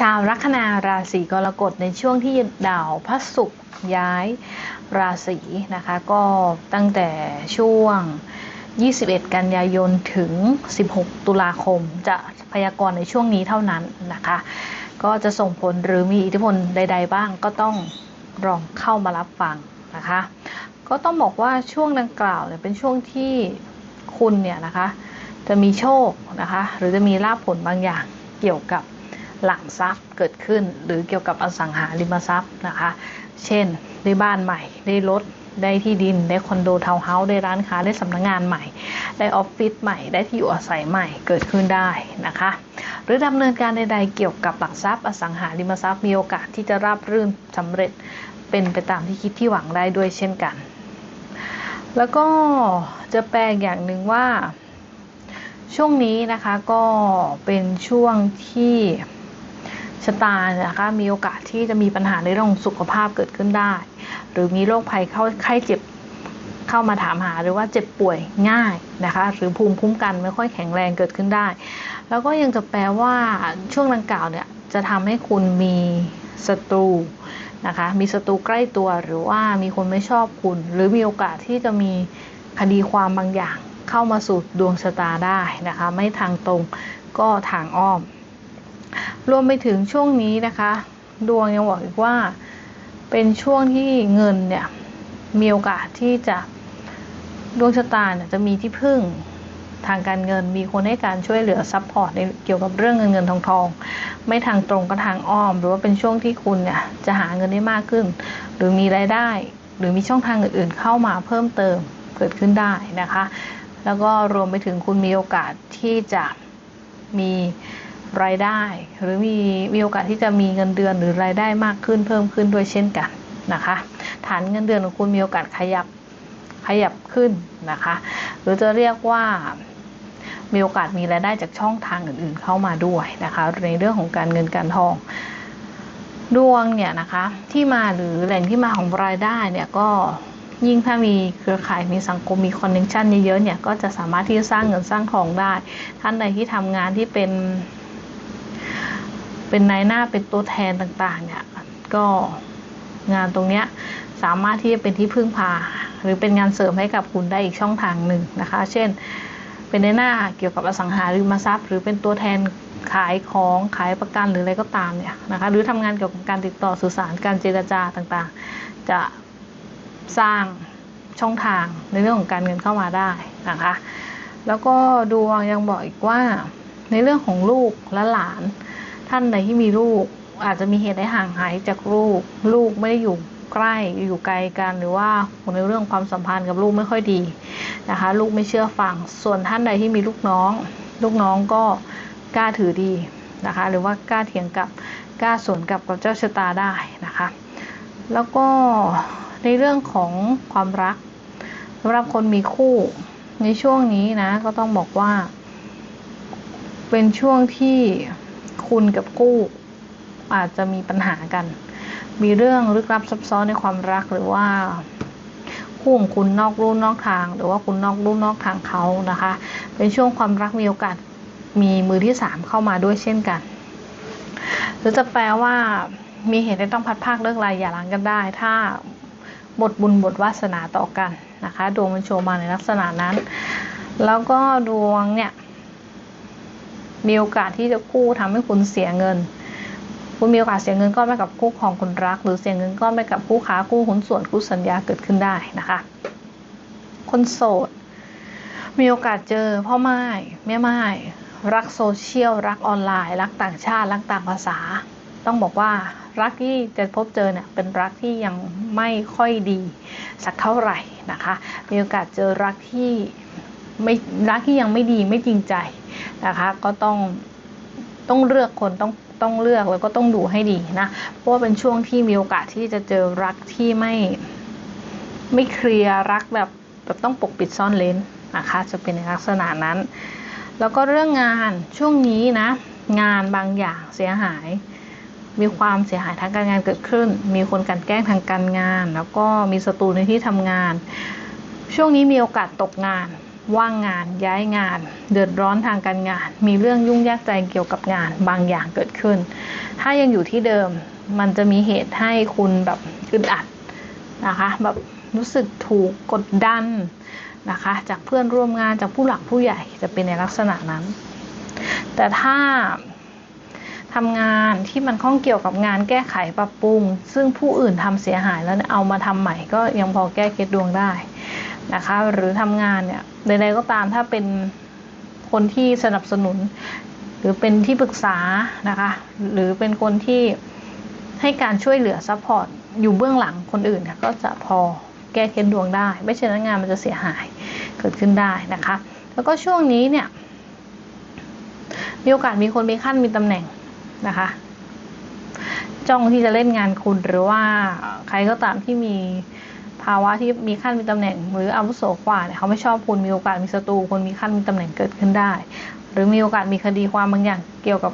ชาวลัคนาราศีกรกฎในช่วงที่ดาวพระศุกร์ย้ายราศีนะคะ ก็ตั้งแต่ช่วง 21 กันยายนถึง 16 ตุลาคม จะพยากรณ์ในช่วงนี้เท่านั้นนะคะ ก็จะส่งผลหรือมีอิทธิพลใด ๆ บ้างก็ต้องลองเข้ามารับฟังนะคะ ก็ต้องบอกว่าช่วงดังกล่าวเนี่ยเป็นช่วงที่คุณเนี่ยนะคะ จะมีโชคนะคะ หรือจะมีลาภผลบางอย่างเกี่ยวกับ หลักทรัพย์เกิดขึ้น หรือเกี่ยวกับอสังหาริมทรัพย์นะคะ เช่น ได้บ้านใหม่ ได้รถ ได้ที่ดิน ได้คอนโดทาวน์เฮาส์ ได้ร้านค้า ได้สำนักงงานใหม่ ได้ออฟฟิศใหม่ ได้ที่อยู่อาศัยใหม่ เกิดขึ้นได้นะคะ หรือดำเนินการใดๆเกี่ยวกับหลักทรัพย์ อสังหาริมทรัพย์ มีโอกาสที่จะราบรื่นสำเร็จ เป็นไปตามที่คิดที่หวังได้ด้วยเช่นกัน แล้วก็จะแปลอย่างหนึ่งว่าช่วงนี้นะคะก็เป็นช่วงที่ ชะตานะคะมีโอกาสที่จะมีปัญหาในเรื่องสุขภาพเกิดขึ้นได้ หรือมีโรคภัยเข้าไข้เจ็บเข้ามาถามหาหรือว่าเจ็บป่วยง่ายนะคะหรือภูมิคุ้มกันไม่ค่อยแข็งแรงเกิดขึ้นได้ แล้วก็ยังจะแปลว่าช่วงดังกล่าวเนี่ยจะทำให้คุณมีศัตรูนะคะมีศัตรูใกล้ตัวหรือว่ามีคนไม่ชอบคุณ หรือมีโอกาสที่จะมีคดีความบางอย่างเข้ามาสู่ดวงชะตาได้นะคะ ไม่ทางตรงก็ทางอ้อม รวมไปถึงช่วงนี้นะคะ ดวงยังบอกอีกว่า เป็นช่วงที่เงินเนี่ยมีโอกาสที่จะดวงชะตาเนี่ยจะมีที่พึ่งทางการเงินมีคนให้การช่วยเหลือซัพพอร์ตในเกี่ยวกับเรื่องเงินเงินทองทองไม่ทางตรงก็ทางอ้อม หรือว่าเป็นช่วงที่คุณเนี่ยจะหาเงินได้มากขึ้น หรือมีรายได้ หรือมีช่องทางอื่นๆ เข้ามาเพิ่มเติมเกิดขึ้นได้นะคะ แล้วก็รวมไปถึงคุณมีโอกาสที่จะมี รายได้ หรือมีมีโอกาสที่จะมีเงินเดือนหรือรายได้มากขึ้นเพิ่มขึ้นด้วยเช่นกันนะคะ ฐานเงินเดือนของคุณมีโอกาสขยับขยับขึ้นนะคะ หรือจะเรียกว่ามีโอกาสมีรายได้จากช่องทางอื่นๆเข้ามาด้วยนะคะในเรื่องของการเงินการทองดวงเนี่ยนะคะที่มาหรือแหล่งที่มาของรายได้เนี่ยก็ยิ่งถ้ามีเครือข่ายมีสังคมมีคอนเนคชันเยอะๆเนี่ยก็จะสามารถที่จะสร้างเงินสร้างทองได้ ท่านใดที่ทำงานที่เป็น เป็นนายหน้าเป็นตัวแทนต่างๆ เนี่ย ก็งานตรงเนี้ยสามารถที่จะเป็นที่พึ่งพา หรือเป็นงานเสริมให้กับคุณได้อีกช่องทางหนึ่งนะคะ เช่น เป็นในหน้าเกี่ยวกับอสังหาริมทรัพย์ หรือเป็นตัวแทนขายของขายประกันหรืออะไรก็ตามเนี่ยนะคะ หรือทำงานเกี่ยวกับการติดต่อสื่อสารการเจรจาต่างๆ จะสร้างช่องทางในเรื่องของการเงินเข้ามาได้นะคะ แล้วก็ดวงยังบอกอีกว่าในเรื่องของลูกและหลาน ท่านใดที่มีลูก อาจจะมีเหตุให้ห่างหายจากลูก ลูกไม่ได้อยู่ใกล้อยู่ไกลกันหรือว่าในเรื่องความสัมพันธ์กับลูกไม่ค่อยดีนะคะ ลูกไม่เชื่อฟัง ส่วนท่านใดที่มีลูกน้อง ลูกน้องก็กล้าถือดีนะคะ หรือว่ากล้าเถียงกับกล้าสวนกับกับเจ้าชะตาได้นะคะ แล้วก็ในเรื่องของความรักสำหรับคนมีคู่ในช่วงนี้นะก็ต้องบอกว่า เป็นช่วงที่ คุณกับคู่อาจจะมีปัญหากัน มีเรื่องลึกลับซับซ้อนในความรักหรือว่าคู่ของคุณนอกรูนอกทาง หรือว่าคุณนอกรูนอกทางเขานะคะ เป็นช่วงความรักมีโอกาสมีมือที่สามเข้ามาด้วยเช่นกัน หรือจะแปลว่ามีเหตุให้ต้องพัดภาคเลิกลายอย่าร้างกันได้ ถ้าหมดบุญหมดวาสนาต่อกันนะคะ ดวงมันโชว์มาในลักษณะนั้น แล้วก็ดวงเนี่ย มีโอกาสที่จะกู้ทำให้คุณเสียเงิน คุณมีโอกาสเสียเงินก้อนไปกับคู่ของคนรัก หรือเสียเงินก้อนไปกับคู่ค้าคู่หุ้นส่วนคู่สัญญาเกิดขึ้นได้นะคะ คนโสด มีโอกาสเจอพ่อไม้แม่ไม้รักโซเชียลรักออนไลน์ รักต่างชาติ รักต่างภาษา ต้องบอกว่ารักที่จะพบเจอเนี่ยเป็นรักที่ยังไม่ค่อยดีสักเท่าไหร่นะคะ มีโอกาสเจอรักที่ไม่รักที่ยังไม่ดีไม่จริงใจ นะคะ ก็ต้องต้องเลือกคนต้องต้องเลือกแล้วก็ต้องดูให้ดีนะ เพราะว่าเป็นช่วงที่มีโอกาสที่จะเจอรักที่ไม่ไม่เคลียร์รักแบบแบบต้องปกปิดซ่อนเลนนะคะ จะเป็นในลักษณะนั้น แล้วก็เรื่องงานช่วงนี้นะ งานบางอย่างเสียหาย มีความเสียหายทางการงานเกิดขึ้น มีคนกันแกล้งทางการงาน แล้วก็มีศัตรูในที่ทำงาน ช่วงนี้มีโอกาสตกงาน ว่างงานย้ายงาน เดือดร้อนทางการงาน มีเรื่องยุ่งยากใจเกี่ยวกับงานบางอย่างเกิดขึ้น ถ้ายังอยู่ที่เดิมมันจะมีเหตุให้คุณแบบอึดอัดนะคะแบบรู้สึกถูกกดดันนะคะ จากเพื่อนร่วมงานจากผู้หลักผู้ใหญ่จะเป็นในลักษณะนั้น แต่ถ้าทำงานที่มันข้องเกี่ยวกับงานแก้ไขปรับปรุง ซึ่งผู้อื่นทำเสียหายแล้วเอามาทำใหม่ก็ยังพอแก้เคล็ดดวงได้ นะคะ หรือทำงานเนี่ยใดๆก็ตามถ้าเป็นคนที่สนับสนุน หรือเป็นที่ปรึกษานะคะ หรือเป็นคนที่ให้การช่วยเหลือซัพพอร์ตอยู่เบื้องหลังคนอื่นเนี่ยก็จะพอแก้เคล็ดดวงได้ ไม่เช่นนั้นงานมันจะเสียหายเกิดขึ้นได้นะคะ แล้วก็ช่วงนี้เนี่ยมีโอกาสมีคนมีขั้นมีตำแหน่งนะคะจ้องที่จะเล่นงานคุณหรือว่าใครก็ตามที่มี ภาวะที่มีขั้นมีตำแหน่ง หรืออาวุโสกว่าเนี่ยเขาไม่ชอบคุณมีโอกาสมีศัตรูคนมีขั้นมีตำแหน่งเกิดขึ้นได้ หรือมีโอกาสมีคดีความบางอย่างเกี่ยวกับ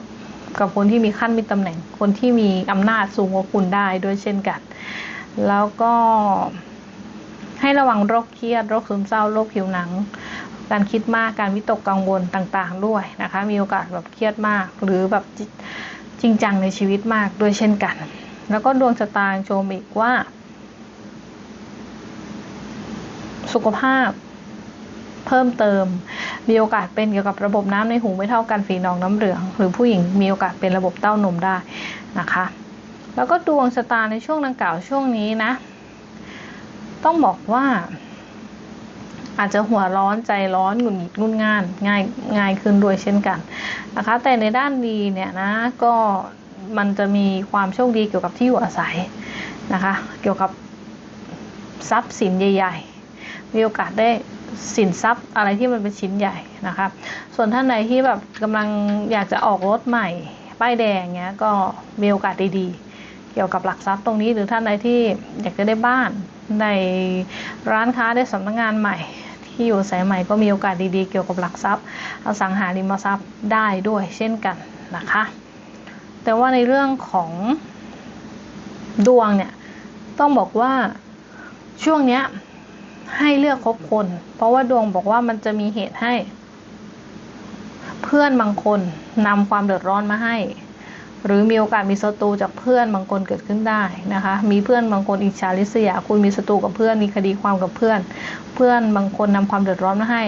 กับคนที่มีขั้นมีตำแหน่ง คนที่มีอำนาจสูงกว่าคุณได้ด้วยเช่นกัน แล้วก็ให้ระวังโรคเครียดโรคซึมเศร้าโรคผิวหนัง การคิดมากการวิตกกังวลต่างๆ ด้วยนะคะ มีโอกาสแบบเครียดมาก หรือแบบจจริงจังในชีวิตมากด้วยเช่นกัน แล้วก็ดวงชะตาโชมอีกว่า สุขภาพเพิ่มเติม มีโอกาสเป็นเกี่ยวกับระบบน้ำในหูไม่เท่ากันฝีนองน้ำเหลือง หรือผู้หญิงมีโอกาสเป็นระบบเต้านมได้นะคะ แล้วก็ดวงชะตาในช่วงดังกล่าวช่วงนี้นะ ต้องบอกว่า อาจจะหัวร้อนใจร้อนหงุดหงิดงุนง่านง่ายง่ายขึ้นด้วยเช่นกันนะคะ แต่ในด้านดีเนี่ยนะก็มันจะมีความโชคดีเกี่ยวกับที่อยู่อาศัยนะคะ เกี่ยวกับทรัพย์สินใหญ่ มีโอกาสได้สินทรัพย์อะไรที่มันเป็นชิ้นใหญ่นะคะ ส่วนท่านใดที่แบบกำลังอยากจะออกรถใหม่ ป้ายแดงเงี้ยก็มีโอกาสดีๆ เกี่ยวกับหลักทรัพย์ตรงนี้ หรือท่านใดที่อยากจะได้บ้านได้ร้านค้าได้สำนักงานใหม่ ที่อยู่สายใหม่ก็มีโอกาสดีๆ เกี่ยวกับหลักทรัพย์อสังหาริมทรัพย์ได้ด้วยเช่นกันนะคะ แต่ว่าในเรื่องของดวงเนี่ยต้องบอกว่าช่วงเนี้ย ให้เลือกคบคน เพราะว่าดวงบอกว่ามันจะมีเหตุให้ เพื่อนบางคนนำความเดือดร้อนมาให้ หรือมีโอกาสมีศัตรูจากเพื่อนบางคนเกิดขึ้นได้นะคะ มีเพื่อนบางคนอิจฉาริษยาคุณมีศัตรูกับเพื่อนมีคดีความกับเพื่อน เพื่อนบางคนนำความเดือดร้อนมาให้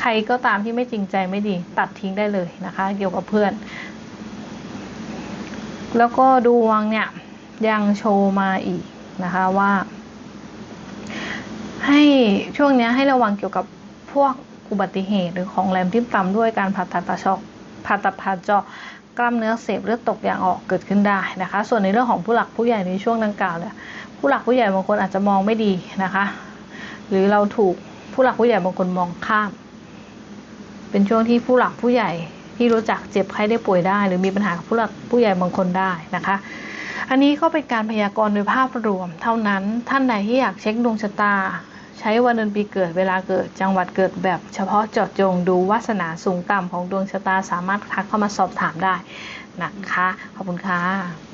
ใครก็ตามที่ไม่จริงใจไม่ดี ตัดทิ้งได้เลยนะคะ เกี่ยวกับเพื่อน แล้วก็ดวงเนี่ยยังโชว์มาอีกนะคะว่า ให้ช่วงนี้ให้ระวังเกี่ยวกับพวกอุบัติเหตุหรือของแรมทิ่มต่ำด้วยการผ่าตัดผ่าเจาะผ่าตัดผ่าจาะกล้ามเนื้อเสพเลือดตกอย่างออกเกิดขึ้นได้นะคะ ส่วนในเรื่องของผู้หลักผู้ใหญ่ในช่วงดังกล่าวเนี่ยผู้หลักผู้ใหญ่บางคนอาจจะมองไม่ดีนะคะ หรือเราถูกผู้หลักผู้ใหญ่บางคนมองข้าม เป็นช่วงที่ผู้หลักผู้ใหญ่ที่รู้จักเจ็บไข้ได้ป่วยได้ หรือมีปัญหากับผู้หลักผู้ใหญ่บางคนได้นะคะ อันนี้ก็เป็นการพยากรณ์โดยภาพรวม เท่านั้นท่านใดที่อยากเช็คดวงชะตา ใช้วันเดือนปีเกิดเวลาเกิดจังหวัดเกิดแบบ เฉพาะเจาะจงดูวาสนาสูงต่ำของดวงชะตาสามารถทักเข้ามาสอบถามได้นะคะขอบคุณค่ะ